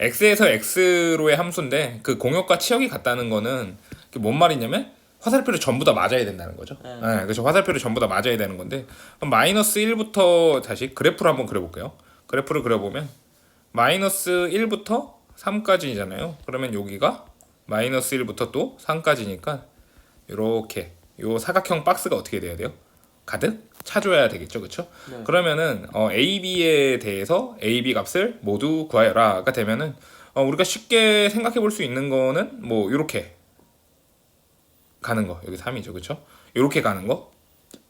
x에서 x로의 함수인데 그 공역과 치역이 같다는 거는 뭔 말이냐면 화살표를 전부 다 맞아야 된다는 거죠. 네. 네, 그렇죠. 화살표를 전부 다 맞아야 되는 건데 마이너스 1부터 다시 그래프를 한번 그려볼게요. 그래프를 그려보면 마이너스 1부터 3까지잖아요. 그러면 여기가 마이너스 1부터 또 3까지니까 이렇게 요 사각형 박스가 어떻게 돼야 돼요? 가득 차줘야 되겠죠, 그렇죠? 네. 그러면은 어, A, B에 대해서 A, B 값을 모두 구하여라가 되면은 어, 우리가 쉽게 생각해 볼 수 있는 거는 뭐 이렇게 가는 거 여기 3이죠, 그렇죠? 이렇게 가는 거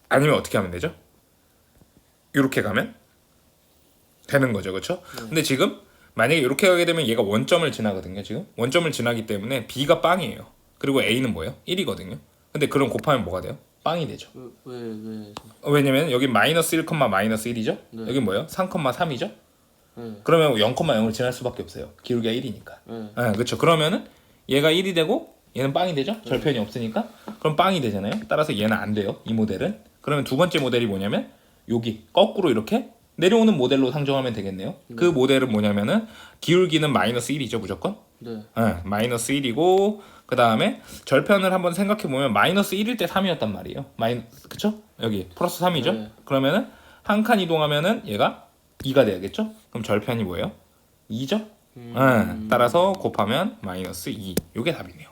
아니면 어떻게 하면 되죠? 이렇게 가면 되는 거죠, 그렇죠? 근데 지금 만약에 이렇게 가게 되면 얘가 원점을 지나거든요, 지금 원점을 지나기 때문에 B가 빵이에요. 그리고 A는 뭐예요? 1이거든요. 근데 그럼 곱하면 뭐가 돼요? 빵이 되죠. 왜, 왜, 왜? 어, 왜냐면 여기 마이너스 1, 마이너스 1이죠. 네. 여기 뭐예요? 3, 3이죠. 네. 그러면 0,0을 지날 수밖에 없어요. 기울기가 1이니까. 네. 네, 그렇죠. 그러면은 얘가 1이 되고 얘는 빵이 되죠. 절편이 없으니까. 그럼 빵이 되잖아요. 따라서 얘는 안 돼요. 이 모델은. 그러면 두 번째 모델이 뭐냐면 여기 거꾸로 이렇게 내려오는 모델로 상정하면 되겠네요. 그 모델은 뭐냐면은 기울기는 마이너스 1이죠, 무조건. 네. 네, 마이너스 1이고 그 다음에 절편을 한번 생각해 보면 마이너스 1일 때 3이었단 말이에요. 마이 그쵸? 여기 플러스 3이죠. 네. 그러면은 한 칸 이동하면은 얘가 2가 돼야겠죠? 그럼 절편이 뭐예요? 2죠? 음. 네, 따라서 곱하면 마이너스 2. 요게 답이네요.